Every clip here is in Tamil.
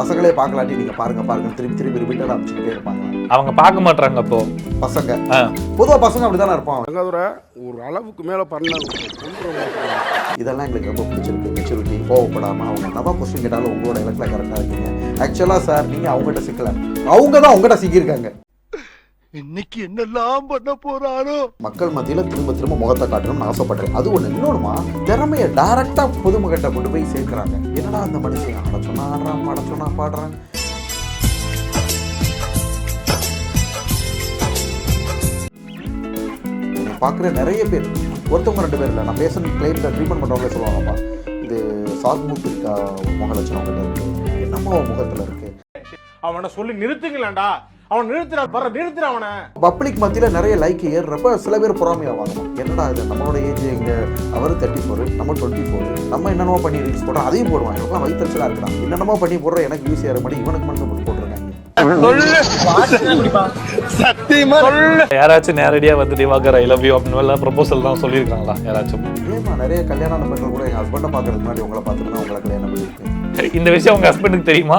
பசங்களே பார்க்கலாட்டி நீங்க பாருங்க பாருங்க. திருப்பி திருப்பி ரிப்பீட்டடாக அமைச்சுக்கிட்டே இருப்பாங்க. அவங்க பார்க்க மாட்றாங்க அப்போ பசங்க. ஆ. பொதுவா பசங்க அப்படிதானே இருப்பான் தங்காதுரை ஒரு அளவுக்கு மேலே பண்ணாங்க இதெல்லாம் எங்களுக்கு ரொம்ப பிடிச்சிருக்கு. மெச்சூரிட்டி கோவப்படாம அவங்க என்னதான் கொஸ்டின் கேட்டாலும் உங்களோட இலக்கில் கரெக்டாக இருக்கீங்க. ஆக்சுவலாக சார் நீங்க அவங்ககிட்ட சிக்கல. அவங்க தான் உங்ககிட்ட சிக்கியிருக்காங்க. இன்னைக்கு என்னெல்லாம் பண்ண போறாரோ? மக்கள் மத்தியில திரும்ப திரும்ப முகத்தை காட்டணும்னு ஆசைப்படுறேன். அது ஒண்ணு. இன்னொன்னுமா திறமைய டைரக்டா பொதுமகிட்ட கொண்டு போய் சேர்க்கிறாங்க. என்னடா அந்த மனுஷன் ஆட சொன்னா? ஆடுறான் பாட சொன்னா பாடுறான். பார்க்குற நிறைய பேர். ஒருத்தவங்க ரெண்டு பேர் இல்லை. நான் பேசணும் கிளைண்ட்டை ட்ரீட்மெண்ட் பண்ணுறவங்களே சொல்லுவாங்கப்பா. இது சாத்மூத் இருக்கா முக லட்சணம் கிட்ட இருக்கு. என்னமோ அவன் முகத்துல இருக்கு? அவனை சொல்லி நிறுத்துங்களேன்டா. அவன் நிறுத்துறா வர நிறுத்துற அவனை. பப்ளிக் மத்தியில் நிறைய லைக் ஏறுறப்ப சில பேர் பொறாமையாவாங்க என்னடா இது நம்மளோட ஏஜ் இங்கே? அவர் தேர்ட்டி ஃபோர் நம்ம டுவெண்ட்டி ஃபோர் நம்ம என்னென்னமோ பண்ணி ரீல்ஸ் போடுறோம் அதையும் போடுவான். இவங்கலாம் வயிற்றுச்சலாக இருக்கிறான் என்னென்னமோ பண்ணி போடுற எனக்கு ஈஸியாக இருக்க மாதிரி இவனுக்கு மட்டும் போட்டு போட்டுருக்காங்க. யாராச்சும் நேரடியா வந்து திவாகர் ஐ லவ் யூ அப்படின்னு ப்ரொபோசல் தான் சொல்லியிருக்காங்களா? யாராச்சும்? ஏமா நிறைய கல்யாணம் பெண்கள் கூட எங்கள் ஹஸ்பண்டை பார்க்கறதுக்கு முன்னாடி உங்களை பார்த்துட்டு தான் உங்களை கல்யாணம் பண்ணியிருக்கேன். இந்த விஷயம் உங்க ஹஸ்பண்டுக்கு தெரியுமா?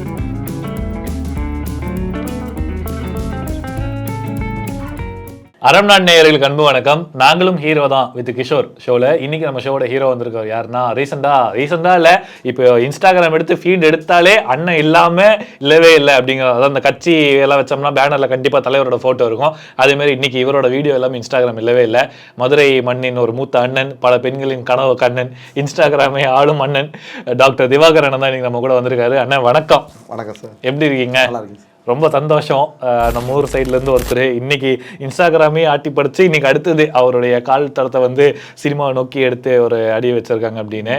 அறம் நாட் நேயர்களுக்கு அன்பு வணக்கம். நாங்களும் ஹீரோ தான் வித் கிஷோர். ஷோல இன்னைக்கு நம்ம ஷோட ஹீரோ வந்திருக்கார் யாருன்னா ரீசெண்டா ரீசெண்டா இல்ல இப்போ இன்ஸ்டாகிராம் எடுத்து ஃபீட் எடுத்தாலே அண்ணன் இல்லாம இல்லவே இல்லை அப்படிங்கிற அதாவது அந்த கட்சி எல்லாம் வச்சோம்னா பேனர்ல கண்டிப்பா தலைவரோட போட்டோ இருக்கும். அதே மாதிரி இன்னைக்கு இவரோட வீடியோ எல்லாமே இன்ஸ்டாகிராம் இல்லவே இல்லை. மதுரை மண்ணின் ஒரு மூத்த அண்ணன் பல பெண்களின் கனவு கண்ணன் இன்ஸ்டாகிராமை ஆளும் அண்ணன் டாக்டர் திவாகரன் தான் இன்னைக்கு நம்ம கூட வந்திருக்காரு. அண்ணன் வணக்கம். வணக்கம் சார். எப்படி இருக்கீங்க? நல்லா இருக்கு ரொம்ப சந்தோஷம். நம்ம ஊர் சைட்ல இருந்து ஒருத்தர் இன்னைக்கு இன்ஸ்டாகிராமே ஆட்டி படிச்சு இன்னைக்கு அடுத்தது அவருடைய கால் தரத்தை வந்து சினிமாவை நோக்கி எடுத்து ஒரு அடி வச்சிருக்காங்க அப்படின்னு.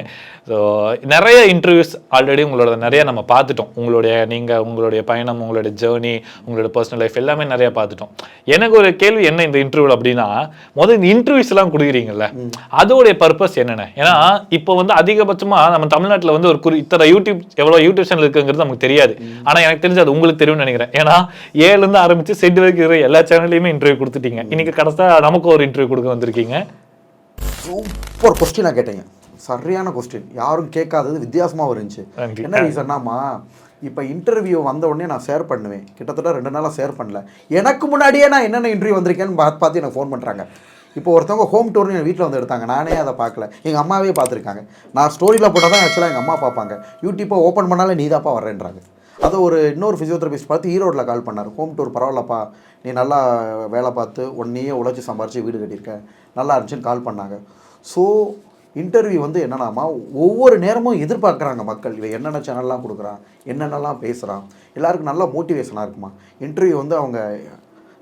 ஸோ நிறைய இன்டர்வியூஸ் ஆல்ரெடி உங்களோட நிறைய நம்ம பார்த்துட்டோம். உங்களுடைய நீங்க உங்களுடைய பயணம் உங்களுடைய ஜேர்னி உங்களோட பர்சனல் லைஃப் எல்லாமே நிறைய பார்த்துட்டோம். எனக்கு ஒரு கேள்வி என்ன இந்த இன்டர்வியூ அப்படின்னா முதல் இந்த இன்டர்வியூஸ் எல்லாம் கொடுக்குறீங்கல்ல அதோடைய பர்பஸ் என்னென்ன? ஏன்னா இப்போ வந்து அதிகபட்சமா நம்ம தமிழ்நாட்டுல வந்து ஒரு குறி இத்தனை யூடியூப் எவ்வளவு யூடியூப் சேனல் இருக்குங்கிறது நமக்கு தெரியாது. ஆனா எனக்கு தெரிஞ்சு அது உங்களுக்கு தெரியும்னு நினைக்கிறேன். ஏன்னா ஏழுல இருந்து ஆரம்பிச்சு செட் வரைக்கும் இருக்கிற எல்லா சேனல்லையுமே இன்டர்வியூ கொடுத்துட்டீங்க. இன்னைக்கு கடைசியா நமக்கு ஒரு இன்டர்வியூ கொடுக்க வந்திருக்கீங்க. சூப்பர் கொஸ்டினாக கேட்டீங்க. சரியான கொஸ்டின் யாரும் கேட்காதது வித்தியாசமாக இருந்துச்சு. என்ன ரீசன்னாமா இப்போ இன்டர்வியூ வந்த உடனே நான் ஷேர் பண்ணுவேன். கிட்டத்தட்ட ரெண்டு நாளாக ஷேர் பண்ணல. எனக்கு முன்னாடியே நான் என்னென்ன இன்டர்வியூ வந்திருக்கேன்னு பார்த்து பார்த்து எனக்கு ஃபோன் பண்ணுறாங்க இப்போ ஒருத்தவங்க ஹோம் டூர்னு என் வீட்டில் வந்து எடுத்தாங்க. நானே அதை பார்க்கல எங்கள் அம்மாவே பார்த்துருக்காங்க நான் ஸ்டோரியில் போட்டால் தான் ஆக்சுவலாக எங்கள் அம்மா பார்ப்பாங்க யூடியூப்பை ஓப்பன் பண்ணாலே நீ தாப்பா வர்றேன்றாங்க. அதை ஒரு இன்னொரு ஃபிசியோதெரபிஸ்ட் பார்த்து ஈரோட்டில் கால் பண்ணார். ஹோம் டூர் பரவாயில்லப்பா. நீ நல்லா வேலை பார்த்து ஒன்றையே உழைச்சி சம்பாரித்து வீடு கட்டியிருக்க. நல்லா இருந்துச்சுன்னு கால் பண்ணாங்க. ஸோ இன்டர்வியூ வந்து என்னென்னாமா ஒவ்வொரு நேரமும் எதிர்பார்க்குறாங்க மக்கள். இவன் என்னென்ன சேனல்லாம் கொடுக்குறான்? என்னென்னலாம் பேசுகிறான் எல்லாருக்கும் நல்லா மோட்டிவேஷனாக இருக்குமா? இன்டர்வியூ வந்து அவங்க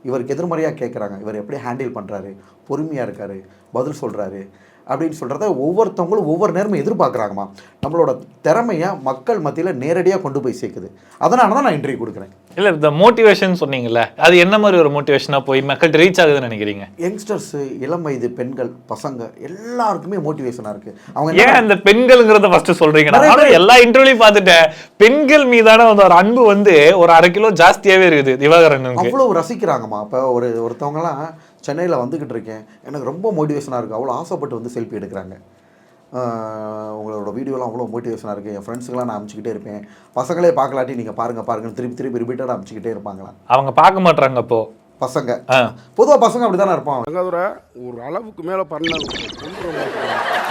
இவருக்கு எதிர்மறையாக கேட்குறாங்க இவர் எப்படி ஹேண்டில் பண்ணுறாரு பொறுமையாக இருக்காரு? பதில் சொல்கிறாரு அப்படின்னு சொல்கிறத ஒவ்வொருத்தவங்களும் ஒவ்வொரு நேரமும் எதிர்பார்க்குறாங்கம்மா. நம்மளோட திறமையை மக்கள் மத்தியில் நேரடியாக கொண்டு போய் சேர்க்குது. அதனால தான் நான் இன்டர்வியூ கொடுக்குறேன். இல்ல இந்த மோட்டிவேஷன் சொன்னீங்கல்ல அது என்ன மாதிரி ஒரு மோட்டிவேஷனா போய் மக்கள்கிட்ட ரீச் ஆகுதுன்னு நினைக்கிறீங்க? யங்ஸ்டர்ஸு இளம் வயது பெண்கள் பசங்க எல்லாருக்குமே மோட்டிவேஷனாக இருக்குது அவங்க ஏன் அந்த பெண்கள்ங்கிறத ஃபர்ஸ்ட் சொல்றீங்க? நிறைய நானும் எல்லா இன்டர்வியூலையும் பார்த்துட்டேன். பெண்கள் மீதான ஒரு அன்பு வந்து ஒரு அரை கிலோ ஜாஸ்தியாவே இருக்குது. திவாகரனுக்கு அவ்வளோ ரசிக்கிறாங்கம்மா. இப்போ ஒரு ஒருத்தவங்கலாம் சென்னையில் வந்துக்கிட்டு இருக்கேன். எனக்கு ரொம்ப மோட்டிவேஷனாக இருக்குது அவ்வளோ ஆசைப்பட்டு வந்து செல்ஃபி எடுக்கிறாங்க. உங்களோட வீடியோலாம் அவ்வளோ மோட்டிவேஷனாக இருக்குது என் ஃப்ரெண்ட்ஸுக்கெல்லாம் நான் அனுப்பிச்சிக்கிட்டே இருப்பேன். பசங்களே பார்க்கலாட்டி நீங்கள் பாருங்கள் பாருங்கன்னு திருப்பி திருப்பி ரிப்பீட்டடாக அனுப்பிச்சிக்கிட்டே இருப்பாங்களாம். அவங்க பார்க்க மாட்றாங்க அப்போ. பசங்க. பொதுவாக பசங்க அப்படி தானே இருப்பான் ஒரு அளவுக்கு மேலே பண்ணாங்க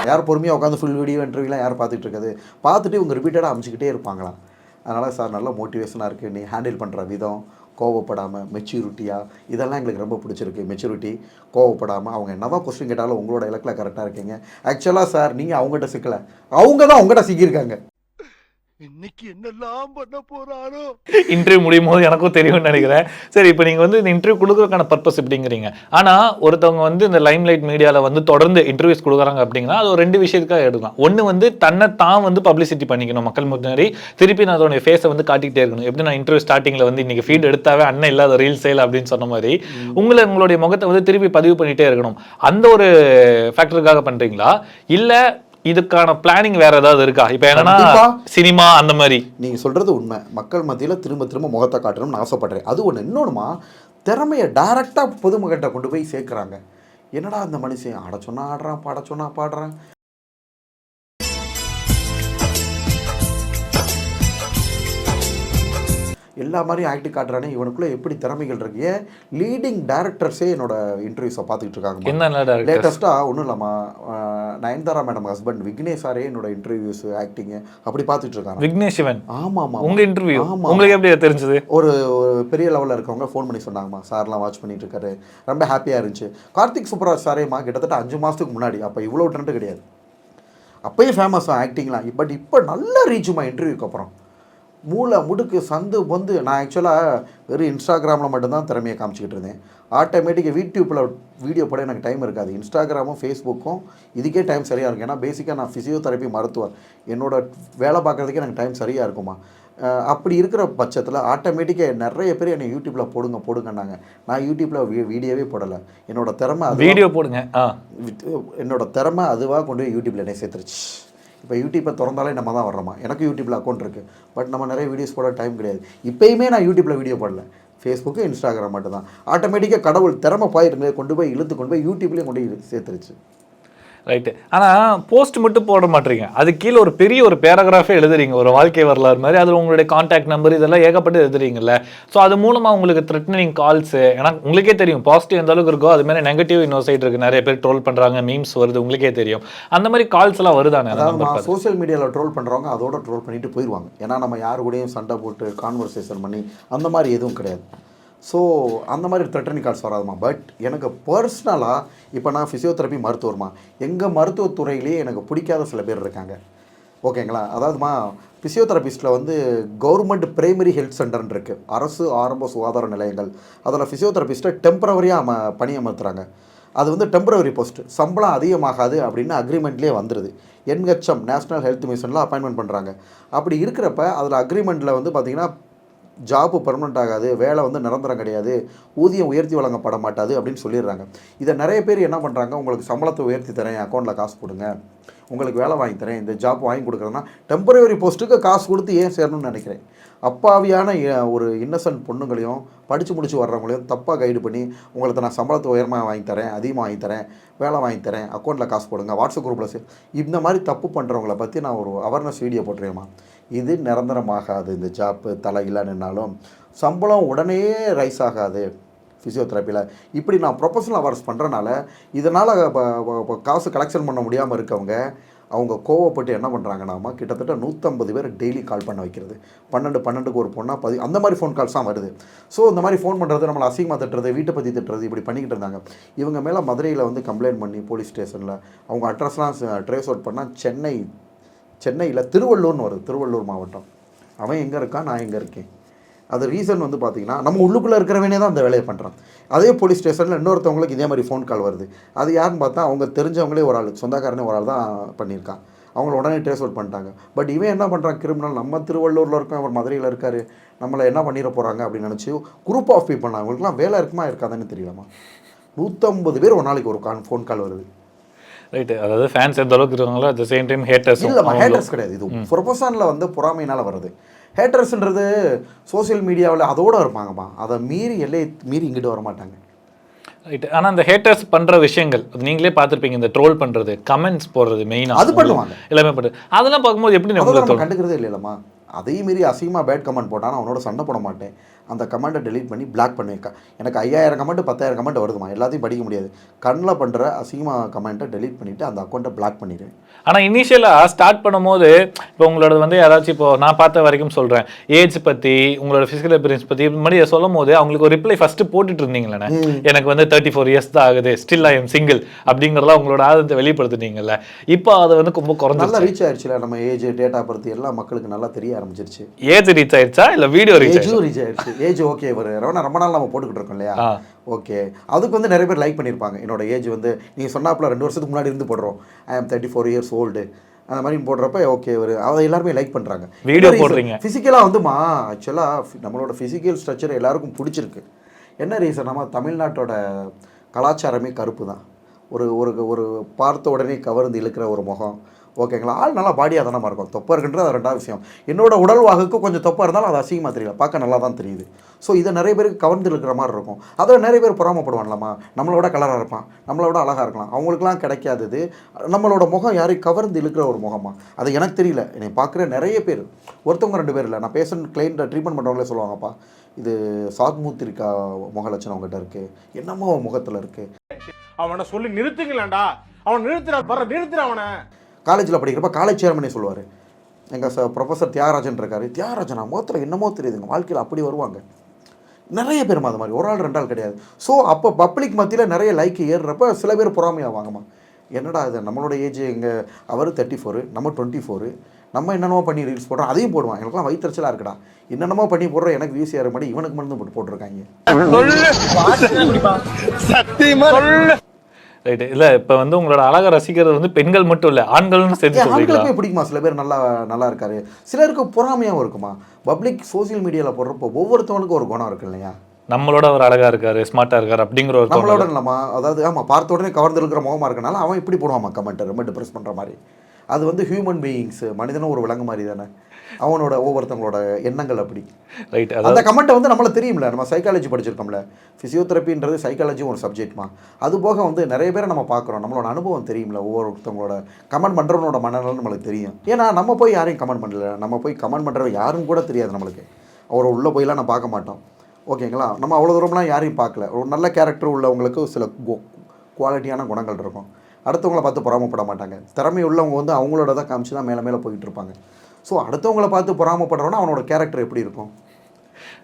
யார் பொறுமையாக உட்காந்து ஃபுல் வீடியோ இன்டர்வியூலாம் யார் பார்த்துட்டு இருக்குது? பார்த்துட்டு இவங்க ரிப்பீட்டடாக அனுப்பிச்சிக்கிட்டே இருப்பாங்களாம். அதனால் சார் நல்ல மோட்டிவேஷனாக இருக்குது நீ ஹேண்டில் பண்ணுற விதம் கோவப்படாமல் மெச்சூரிட்டியாக இதெல்லாம் எங்களுக்கு ரொம்ப பிடிச்சிருக்கு. மெச்சூரிட்டி கோவப்படாமல் அவங்க என்ன தான் கொஸ்டின் கேட்டாலும் உங்களோட இலக்கில் கரெக்டாக இருக்கீங்க. ஆக்சுவலாக சார் நீங்கள் அவங்ககிட்ட சிக்கலை. அவங்க தான் உங்கள்கிட்ட சிக்கியிருக்காங்க. இன்னைக்கு என்னெல்லாம் பண்ண போறாரோ? இன்டர்வியூ முடியும் போது எனக்கும் தெரியும்னு நினைக்கிறேன். சரி இப்போ நீங்க வந்து இந்த இன்டர்வியூ கொடுக்கறதுக்கான பர்பஸ் எப்படிங்கிறீங்க. ஆனா ஒருத்தவங்க வந்து இந்த லைம் லைட் மீடியால வந்து தொடர்ந்து இன்டர்வியூஸ் கொடுக்குறாங்க அப்படிங்கன்னா அது ஒரு ரெண்டு விஷயத்துக்காக எடுக்கலாம். ஒண்ணு வந்து தன்னை தான் வந்து பப்ளிசிட்டி பண்ணிக்கணும் மக்கள் முன்னாடி திருப்பி நான் அதோட ஃபேஸை வந்து காட்டிக்கிட்டே இருக்கணும். எப்படி நான் இன்டர்வியூ ஸ்டார்டிங்ல வந்து இன்னைக்கு ஃபீட் எடுத்தாவே அண்ணன் இல்லாத ரீல் சேல் அப்படின்னு சொன்ன மாதிரி உங்களை உங்களுடைய முகத்தை வந்து திருப்பி பதிவு பண்ணிட்டே இருக்கணும். அந்த ஒரு ஃபேக்டருக்காக பண்றீங்களா? இல்ல இதுக்கான பிளானிங் வேற ஏதாவது இருக்கா? இப்போ என்னன்னா. சினிமா அந்த மாதிரி. நீங்கள் சொல்கிறது உண்மை. மக்கள் மத்தியில் திரும்ப திரும்ப முகத்தை காட்டணும்னு ஆசைப்படுறேன். அது ஒன்று இன்னொன்றுமா திறமையை டைரெக்டாக பொதுமகிட்ட கொண்டு போய் சேர்க்குறாங்க. என்னடா அந்த மனுஷன்? ஆட சொன்னா ஆடுறான் பாட சொன்னா பாடுறான். எல்லா மாதிரியும் ஆக்டிங் காட்டுறானே இவனுக்குள்ளே எப்படி திறமைகள் இருக்கு? ஏன் லீடிங் டேரக்டர்ஸே என்னோட இன்டர்வியூஸை பார்த்துக்கிட்டு இருக்காங்க என்ன லேட்டஸ்ட்டாக ஒன்றும் இல்லாமா நயன்தாரா மேடம் ஹஸ்பண்ட் விக்னேஷ் சாரே என்னோட இன்டர்வியூஸ் ஆக்டிங்கு அப்படி பார்த்துட்டு இருக்காங்க. விக்னேஷ் சிவன் ஆமாம் ஆமாம் உங்க இன்டர்வியூ ஆமா. உங்களுக்கு எப்படி தெரிஞ்சது? ஒரு ஒரு பெரிய லெவலில் இருக்கவங்க ஃபோன் பண்ணி சொன்னாங்கம்மா. சார்லாம் வாட்ச் பண்ணிட்டு இருக்காரு. ரொம்ப ஹாப்பியாக இருந்துச்சு. கார்த்திக் சுப்ராஜ் சாரேம்மா கிட்டத்தட்ட அஞ்சு மாதத்துக்கு முன்னாடி. அப்போ இவ்வளோ ட்ரெண்ட் கிடையாது. அப்பயும் ஃபேமஸ் ஆக்டிங்லாம் பட் இப்போ நல்ல ரீச்சுமா இன்டர்வியூக்கு அப்புறம். மூளை முடுக்கு சந்து பொந்து நான் ஆக்சுவலாக வெறும் இன்ஸ்டாகிராமில் மட்டும்தான் திறமையை காமிச்சிக்கிட்டு இருந்தேன். ஆட்டோமேட்டிக்காக யூடியூப்பில் வீடியோ போட எனக்கு டைம் இருக்காது. இன்ஸ்டாகிராமும் ஃபேஸ்புக்கும் இதுக்கே டைம் சரியாக இருக்கும். ஏன்னா பேசிக்காக நான் ஃபிசியோதெரப்பி மருத்துவர். என்னோட வேலை பார்க்குறதுக்கே எனக்கு டைம் சரியாக இருக்குமா? அப்படி இருக்கிற பட்சத்தில் ஆட்டோமேட்டிக்காக நிறைய பேர் என்னை யூடியூப்பில் போடுங்க போடுங்கன்னாங்க. நான் யூடியூப்பில் வீ வீடியோவே போடலை. என்னோட திறமை அது வீடியோ போடுங்க. ஆ. வித்- என்னோட திறமை அதுவாக கொண்டு போய் யூடியூப்பில் என்னை சேர்த்துருச்சு. இப்போ யூடியூப்பை திறந்தாலே நம்ம தான் வர்றோமா? எனக்கு யூடியூப்பில் அக்கௌண்ட் இருக்குது பட் நம்ம நிறைய வீடியோஸ் போட டைம் கிடையாது. இப்போயுமே நான் யூடியூப்பில் வீடியோ போடல. ஃபேஸ்புக்கு இன்ஸ்டாகிராம் மட்டும் தான் ஆட்டோமேட்டிக்காக கடவுள் திறமை போயிட்டு கொண்டு போய் இழுத்து கொண்டு போய் யூடியூப்லேயும் கொண்டு சேர்த்துருச்சு. ரைட்டு ஆனால் போஸ்ட் மட்டும் போட மாட்டீங்க. அது கீழே ஒரு பெரிய ஒரு பேராகிராஃபே எழுதுறீங்க. ஒரு வாழ்க்கை வரலாறு மாதிரி. அதில் உங்களுடைய காண்டாக்ட் நம்பர் இதெல்லாம் ஏகப்பட்டு எழுதுறீங்கல்ல. ஸோ அது மூலமாக உங்களுக்கு த்ரெட்னிங் கால்ஸ் ஏன்னா உங்களுக்கே தெரியும். பாசிட்டிவ் எந்த அளவுக்கு இருக்கோ அது மாதிரி நெகட்டிவ் இன்னொரு சைடு இருக்கு. நிறைய பேர் ட்ரோல் பண்ணுறாங்க மீம்ஸ் வருது உங்களுக்கே தெரியும். அந்த மாதிரி கால்ஸ் எல்லாம் வருதானே அதாவது? சோஷியல் மீடியாவில் ட்ரோல் பண்ணுறவங்க அதோட ட்ரோல் பண்ணிட்டு போயிடுவாங்க ஏன்னா நம்ம யாரு கூடயும் சண்டை போட்டு கான்வர்சேஷன் பண்ணி அந்த மாதிரி எதுவும் கிடையாது. ஸோ அந்த மாதிரி த்ரெட்டனிங் கால்ஸ் வராதுமா பட் எனக்கு பர்சனலாக இப்போ நான் ஃபிசியோதெரப்பி மருத்துவர்மா எங்கள் மருத்துவத்துறையிலேயே எனக்கு பிடிக்காத சில பேர் இருக்காங்க. ஓகேங்களா அதாவதுமா ஃபிசியோதெரபிஸ்ட்டில் வந்து கவர்மெண்ட் பிரைமரி ஹெல்த் சென்டர்னு இருக்குது அரசு ஆரம்ப சுகாதார நிலையங்கள். அதில் ஃபிசியோதெரபிஸ்ட்டை டெம்பரவரியாக அம பணியமர்த்துறாங்க அது வந்து டெம்பரவரி போஸ்ட் சம்பளம் அதிகமாகாது அப்படின்னு அக்ரிமெண்ட்லேயே வந்துடுது என்ஹெச்எம் நேஷனல் ஹெல்த் மிஷனில் அப்பாயின்மெண்ட் பண்ணுறாங்க அப்படி இருக்கிறப்ப அதில் அக்ரிமெண்ட்டில் வந்து பார்த்திங்கன்னா ஜாப்பு பர்மனெண்ட் ஆகாது வேலை வந்து நிரந்தரம் கிடையாது ஊதியம் உயர்த்தி வழங்கப்பட மாட்டாது அப்படின்னு சொல்லிடுறாங்க. இதை நிறைய பேர் என்ன பண்ணுறாங்க உங்களுக்கு சம்பளத்தை உயர்த்தி தரேன் அக்கௌண்ட்டில் காசு கொடுங்க உங்களுக்கு வேலை வாங்கி தரேன் இந்த ஜாப் வாங்கி கொடுக்குறேன்னா டெம்பரவரி போஸ்ட்டுக்கு காசு கொடுத்து ஏன் சேரணும்னு நினைக்கிறேன். அப்பாவியான ஒரு இன்னசென்ட் பொண்ணுங்களையும் படித்து முடிச்சு வர்றவங்களையும் தப்பாக கைடு பண்ணி உங்களுக்கு நான் சம்பளத்தை உயரமாக வாங்கி தரேன் அதிகமாக வாங்கி தரேன் வேலை வாங்கி தரேன் அக்கௌண்ட்டில் காசு போடுங்க வாட்ஸ்அப் குரூப்பில் சே இந்த மாதிரி தப்பு பண்ணுறவங்கள பற்றி நான் ஒரு அவேர்னஸ் வீடியோ போட்டுருவேம்மா இது நிரந்தரமாகாது இந்த ஜாப்பு தலையில நின்னாலும் சம்பளம் உடனே ரைஸ் ஆகாது. ஃபிசியோதெரப்பியில் இப்படி நான் ப்ரொஃபஷனல் அவார்ட்ஸ் பண்ணுறனால இதனால் காசு கலெக்ஷன் பண்ண முடியாமல் இருக்கவங்க அவங்க கோவப்பட்டு என்ன பண்ணுறாங்கன்னாமா கிட்டத்தட்ட நூற்றம்பது பேர் டெய்லி கால் பண்ண வைக்கிறது. பன்னெண்டு பன்னெண்டுக்கு ஒரு பொண்ணாக பதி அந்த மாதிரி ஃபோன் கால்ஸ் தான் வருது. ஸோ இந்த மாதிரி ஃபோன் பண்ணுறது நம்மளை அசிங்கமாக திட்டுறது வீட்டை பற்றி திட்டுறது இப்படி பண்ணிக்கிட்டு இருந்தாங்க. இவங்க மேலே மதுரையில் வந்து கம்ப்ளைண்ட் பண்ணி போலீஸ் ஸ்டேஷனில் அவங்க அட்ரஸ்லாம் ட்ரேஸ் அவுட் பண்ணால் சென்னை சென்னையில் திருவள்ளூர்னு வருது திருவள்ளூர் மாவட்டம். அவன் எங்கே இருக்கான் நான் எங்கே இருக்கேன்? அது ரீசன் வந்து பார்த்தீங்கன்னா நம்ம உள்ளுக்குள்ளே இருக்கிறவனே தான் அந்த வேலையை பண்ணுறான் அதே போலீஸ் ஸ்டேஷனில் இன்னொருத்தவங்களுக்கு இதே மாதிரி ஃபோன் கால் வருது. அது யாருன்னு பார்த்தா அவங்க தெரிஞ்சவங்களே ஒரு ஆள் சொந்தக்காரனே ஒரு ஆள் தான் பண்ணியிருக்கான். அவங்கள உடனே ட்ரேஸ் அவுட் பண்ணிட்டாங்க. பட் இவன் என்ன பண்ணுறான் கிரிமினல் நம்ம திருவள்ளூரில் இருக்கோம் அவர் மதுரையில் இருக்கார். நம்மளை என்ன பண்ணிட போகிறாங்க அப்படின்னு நினச்சி குரூப் ஆஃப் பீப்பிள் அவங்களுக்குலாம் வேலை இருக்குமா இருக்காதுன்னு தெரியலமா நூற்றம்பது பேர் ஒரு நாளைக்கு ஒரு கான் ஃபோன் கால் வருது. ரைட்டு அதாவது ஃபேன்ஸ் எந்த அளவுக்கு இருக்காங்களோ அட் சேம் டைம் ஹேட்டர்ஸ் இல்லைம்மா ஹேட்டர்ஸ் கிடையாது. இது ப்ரொஃபஷனில் வந்து பொறாமையினால் வருது. ஹேட்டர்ஸ்ன்றது சோஷியல் மீடியாவில் அதோட இருப்பாங்கம்மா. அதை மீறி எல்லையை மீறி இங்கிட்டு வர மாட்டாங்க. ரைட் ஆனால் அந்த ஹேட்டர்ஸ் பண்ற விஷயங்கள் அது நீங்களே பார்த்துருப்பீங்க இந்த ட்ரோல் பண்றது கமெண்ட்ஸ் போடுறது மெயினாக அது பண்ணுவாங்க. எல்லாமே பண்ணுறது அதெல்லாம் பார்க்கும்போது எப்படி நம்ம கண்டுக்கிறதே இல்லைல்லம்மா. அதையும் மீறி அசிங்கமாக பேட் கமெண்ட் போட்டால் நான் அவனோட சண்டை போட மாட்டேன். அந்த கமெண்ட்டை டெலீட் பண்ணி பிளாக் பண்ணியிருக்கேன் எனக்கு ஐயாயிரம் கமெண்ட் பத்தாயிரம் கமெண்ட் வருதுமா எல்லாத்தையும் படிக்க முடியாது. கண்ணில் பண்ணுற அசிங்கமாக கமெண்ட்டை டெலீட் பண்ணிவிட்டு அந்த அக்கௌண்ட்டை பிளாக் பண்ணிடுவேன். ஆனால் இனிஷியலாக ஸ்டார்ட் பண்ணும்போது இப்போ உங்களோட வந்து யாராச்சும் இப்போ நான் பார்த்த வரைக்கும் சொல்கிறேன் ஏஜ் பற்றி உங்களோட ஃபிசிக்கல் அப்பியரன்ஸ் பற்றி இது மாதிரி சொல்லும் போது அவங்களுக்கு ஒரு ரிப்ளை ஃபஸ்ட்டு போட்டுட்டு இருந்தீங்களே எனக்கு வந்து தேர்ட்டி ஃபோர் இயர்ஸ் தான் ஆகுது. ஸ்டில் ஐ எம் சிங்கிள் அப்படிங்கிறதா உங்களோட ஆதத்தை வெளிப்படுத்துனீங்கல்ல. இப்போ அதை வந்து ரொம்ப நல்லா குறைஞ்சிருச்சு ரீச் ஆயிடுச்சுல நம்ம ஏஜ் டேட்டா பர்த் எல்லாம் மக்களுக்கு நல்லா தெரிய ஆரம்பிச்சிருச்சு. ஏஜ் ரீச் ஆயிடுச்சா இல்லை வீடியோ ரீச் ரீச் ஆயிடுச்சு ஏஜ் ஓகே ஒரு ரவணா ரொம்ப நாள் நம்ம போட்டுக்கிட்டு இருக்கோம் இல்லையா. ஓகே அதுக்கு வந்து நிறைய பேர் லைக் பண்ணியிருப்பாங்க. என்னோட ஏஜ் வந்து நீங்கள் சொன்னாப்புல ரெண்டு வருஷத்துக்கு முன்னாடி இருந்து போடுறோம். ஐ ஆம் தேர்ட்டி ஃபோர் இயர்ஸ் ஓல்டு அந்த மாதிரி போடுறப்ப ஓகே ஒரு அதை எல்லாருமே லைக் பண்ணுறாங்க Video போடுறீங்க. ஃபிசிக்கலாக வந்துமா? ஆக்சுவலாக நம்மளோட ஃபிசிக்கல் ஸ்ட்ரக்சர் எல்லாருக்கும் பிடிச்சிருக்கு. என்ன ரீசன் நம்ம தமிழ்நாட்டோட கலாச்சாரமே கருப்பு தான். ஒரு ஒரு ஒரு பார்த்த உடனே கவர்ந்து இழுக்கிற ஒரு முகம். ஓகேங்களா? ஆள் நல்லா பாடியாக தானே இருக்கும். தொப்பை இருக்குன்றது அது ரெண்டாவது விஷயம். என்னோட உடல் வாகுக்கு கொஞ்சம் தொப்பை இருந்தாலும் அது அசிங்கமாக தெரியல. பார்க்க நல்லா தான் தெரியுது. ஸோ இதை நிறைய பேருக்கு கவர்ந்து இழுக்கிற மாதிரி இருக்கும். அதில் நிறைய பேர் பொறாமப்படுவான்லம்மா நம்மளோட கலராக இருப்பான். நம்மளோட அழகாக இருக்கலாம். அவங்களுக்குலாம் கிடைக்காதது நம்மளோட முகம் யாரையும் கவர்ந்து இழுக்கிற ஒரு முகமாக அது எனக்கு தெரியல. என்னை பார்க்குற நிறைய பேர். ஒருத்தவங்க ரெண்டு பேர் இல்லை. நான் பேஷண்ட் கிளைண்ட்டை ட்ரீட்மெண்ட் பண்ணுறவங்களே சொல்லுவாங்கப்பா. இது சாத்மூத்திரிக்கா முகலட்சணம் அவங்ககிட்ட உங்ககிட்ட இருக்குது என்னமோ முகத்தில் இருக்குது அவனை சொல்லி நிறுத்துங்களேன்டா. அவன் நிறுத்துறா. வர நிறுத்துற அவனை. காலேஜில் படிக்கிறப்ப காலேஜ் சேர்மனே சொல்லுவார். எங்கள் ச ப்ரொஃபஸர் தியாகராஜன் இருக்காரு. தியாகராஜனா முகத்தில் என்னமோ தெரியுதுங்க வாழ்க்கையில் அப்படி வருவாங்க. நிறைய பேர் அது மாதிரி. ஒரு ஆள் ரெண்டு ஆள் கிடையாது. ஸோ அப்போ பப்ளிக் மத்தியில் நிறைய லைக் ஏறுறப்ப சில பேர் பொறாமையாவாங்கம்மா என்னடா இது? நம்மளோட ஏஜ் எங்கே அவர் தேர்ட்டி ஃபோரு நம்ம டுவெண்ட்டி ஃபோரு நம்ம என்னென்னமோ பண்ணி ரீல்ஸ் போடுறோம் அதையும் போடுவான். எனக்குலாம் வயிற்றுச்சலாக இருக்குடா. என்னென்னமோ பண்ணி போடுறோம் எனக்கு வீசியாரு மாதிரி இவனுக்கு மட்டும் போட்டு போட்டிருக்காங்க. ரைட் இல்ல இப்ப வந்து உங்களோட அழகை ரசிக்கிறது வந்து பெண்கள் மட்டும் இல்ல ஆண்களும் சேர்த்து ஆண்களுக்குமே பிடிக்குமா? சில பேர் நல்லா நல்லா இருக்காரு. சிலருக்கு பொறாமையாகவும் இருக்குமா? பப்ளிக் சோஷியல் மீடியாவில் போடுறப்போ ஒவ்வொருத்தவனுக்கும் ஒரு குணம் இருக்கு இல்லையா? நம்மளோட அவர் அழகா இருக்காரு ஸ்மார்ட்டா இருக்காரு அப்படிங்கிற ஒரு நம்மளோட தோணல். இல்லைம்மா. அதாவது ஆமாம் பார்த்த உடனே கவர்ந்து இருக்கிற முகமாக இருக்கனால அவன் இப்படி போடுவாமா கமெண்ட் ரொம்ப டிப்ரெஸ் பண்ணுற மாதிரி. அது வந்து ஹியூமன் பீயிங்ஸ் மனிதனும் ஒரு விலங்கு மாதிரி தானே? அவனோட ஒவ்வொருத்தவங்களோட எண்ணங்கள் அப்படி. ரைட் அந்த கமெண்ட்டை வந்து நம்மள தெரியும்ல நம்ம சைக்காலஜி படிச்சிருக்கோம்ல. ஃபிசியோதெரப்பின்றது சைக்காலஜி ஒரு சப்ஜெக்ட்மா அது போக வந்து நிறைய பேரை நம்ம பார்க்குறோம். நம்மளோட அனுபவம் தெரியும்ல ஒவ்வொருத்தவங்களோட கமெண்ட் பண்ணுறவனோட மனநலம் நம்மளுக்கு தெரியும். ஏன்னா நம்ம போய் யாரையும் கமெண்ட் பண்ணல. நம்ம போய் கமெண்ட் பண்ணுறவங்க யாரும் கூட தெரியாது நம்மளுக்கு. அவரை உள்ளே போயெல்லாம் நான் பார்க்க மாட்டோம். ஓகேங்களா? நம்ம அவ்வளோ தூரம்லாம் யாரையும் பார்க்கல. ஒரு நல்ல கேரக்டர் உள்ளவங்களுக்கு சில குவாலிட்டியான குணங்கள் இருக்கும். அடுத்தவங்கள பார்த்து பொறாமப்பட மாட்டாங்க திறமை உள்ளவங்க வந்து அவங்களோட தான் காமிச்சு தான் மேலே மேலே போயிட்டு இருப்பாங்க. ஸோ அடுத்தவங்கள பார்த்து பொறாமப்படுறவனா அவனோட கேரக்டர் எப்படி இருக்கும்?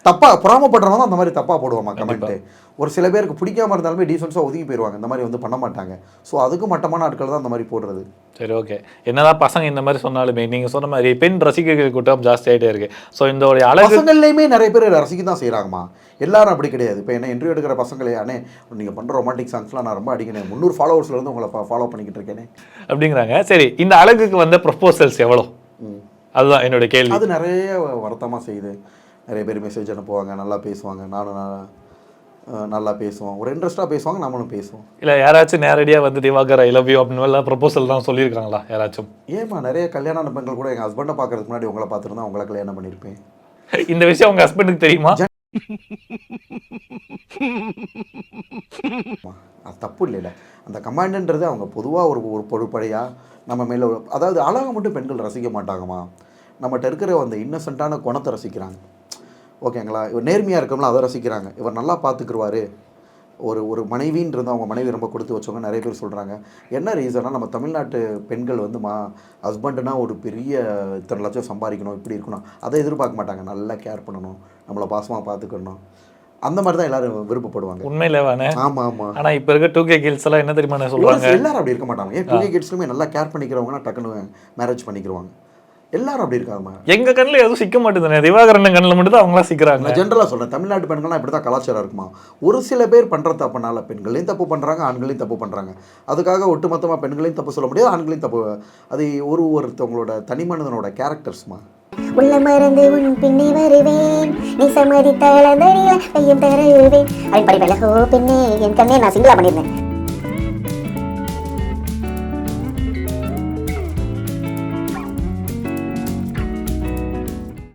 தப்பா பொறாமப்படுறவங்க தான் அந்த மாதிரி தப்பாக போடுவாமா கமெண்ட்டு ஒரு சில பேருக்கு பிடிக்காம இருந்தாலுமே டீசென்ஸாக ஒதுங்கி போயிடுவாங்க இந்த மாதிரி வந்து பண்ண மாட்டாங்க. ஸோ அதுக்கு மட்டமான ஆட்கள் தான் அந்த மாதிரி போடுறது. சரி ஓகே என்னதான் பசங்க இந்த மாதிரி சொன்னாலுமே நீங்க சொன்ன மாதிரி பெண் ரசிகர்கள் கூட்டம் ஜாஸ்தி ஆயிட்டே இருக்கு. ஸோ இந்த ஒரு அழகு பசங்கள்லையுமே நிறைய பேர் ரசிக்க தான் செய்கிறாங்கம்மா எல்லாரும் அப்படி கிடையாது. இப்போ என்ன இன்டர்வியூ எடுக்கிற பசங்களே அண்ணே நீங்கள் பண்ணுற ரொமான்டிக் சாங்ஸ்லாம் நான் ரொம்ப அடிக்கிறேன். முந்நூறு ஃபாலோவர்ஸ்ல இருந்து உங்களை ஃபாலோ பண்ணிக்கிட்டு இருக்கேனே. அப்படிங்கிறாங்க. சரி இந்த அழகுக்கு வந்த ப்ரொபோசல்ஸ் எவ்வளோ. அதுதான் என்னுடைய கேள்வி. அது நிறைய வருத்தமாக செய்யுது. நிறைய பேர் மெசேஜ் அனுப்புவாங்க நல்லா பேசுவாங்க. நானும் நல்லா பேசுவோம். ஒரு இன்ட்ரெஸ்ட்டாக பேசுவாங்க நம்மளும் பேசுவோம். இல்ல யாராச்சும் நேரடியா வந்து திவாகர் ஐ லவ் யூ அப்படின்னு எல்லாம் ப்ரொபோசல் தான் சொல்லியிருக்காங்களா யாராச்சும்? ஏம்மா நிறைய கல்யாண பெண்கள் கூட எங்கள் ஹஸ்பண்டை பார்க்கறதுக்கு முன்னாடி உங்களை பார்த்துருந்தா உங்களை கல்யாணம் பண்ணியிருப்பேன். இந்த விஷயம் உங்க ஹஸ்பண்டுக்கு தெரியுமா? அது தப்பு இல்லைல்ல. அந்த கமாண்டுன்றது அவங்க பொதுவாக ஒரு ஒரு பொறுப்படையாக நம்ம மேலே அதாவது அழகை மட்டும் பெண்கள் ரசிக்க மாட்டாங்கம்மா. நம்மகிட்ட இருக்கிற அந்த இன்னசென்ட்டான குணத்தை ரசிக்கிறாங்க. ஓகேங்களா? இவர் நேர்மையாக இருக்கோம்ல அதை ரசிக்கிறாங்க. இவர் நல்லா பார்த்துக்குருவாரு. ஒரு ஒரு மனைவின்னு இருந்து அவங்க மனைவி ரொம்ப கொடுத்து வச்சவங்க நிறைய பேர் சொல்கிறாங்க என்ன ரீசன்னா நம்ம தமிழ்நாட்டு பெண்கள் வந்து மா ஹஸ்பண்டுனா ஒரு பெரிய இத்தனை லட்சம் சம்பாதிக்கணும் இப்படி இருக்கணும். அதை எதிர்பார்க்க மாட்டாங்க. நல்லா கேர் பண்ணணும். நம்மளை பாசமாக பார்த்துக்கணும். அந்த மாதிரி தான் எல்லாரும் விருப்பப்படுவாங்க. உண்மையில வேணே ஆமாம் ஆமாம் ஆனா இப்ப இருக்க டூ கே கில்ஸ் எல்லாம் என்ன தெரியுமா சொல்றாங்க? எல்லாரும் அப்படி இருக்க மாட்டாங்க. ஏன் டூ கிட்ஸ்லுமே நல்லா கேர் பண்ணிக்கிறவங்கன்னா டக்குன்னு மேரேஜ் பண்ணிக்கிறவாங்க எல்லாரும் அப்படி இருக்காங்க எங்க கண்ணுல எதுவும் சிக்க மாட்டேங்குது திவாகரன் கண்ணுல மட்டும் தான் அவங்களாம் சிக்கிறாங்க. நான் ஜென்ரலாக சொல்கிறேன் தமிழ்நாட்டு பெண்கள்லாம் இப்படி தான் கலாச்சாரம் இருக்குமா? ஒரு சில பேர் பண்ணுற தப்புனால பெண்களையும் தப்பு பண்ணுறாங்க ஆண்களையும் தப்பு பண்ணுறாங்க அதுக்காக ஒட்டுமொத்தமாக பெண்களையும் தப்பு சொல்ல முடியாது ஆண்களையும் தப்பு. அது ஒரு ஒருத்தவங்களோட தனி மனிதனோட கேரக்டர்ஸ்மா உள்ள மறந்து உன் பின்னே வருவேன். நீ சம்மதித்தால் அந்த கையும் தருவேன் அப்படின்னு படிப்பேன் ஓ பெண்ணே என் கண்ணே நான் சிங்கிளா பண்ணியிருந்தேன்.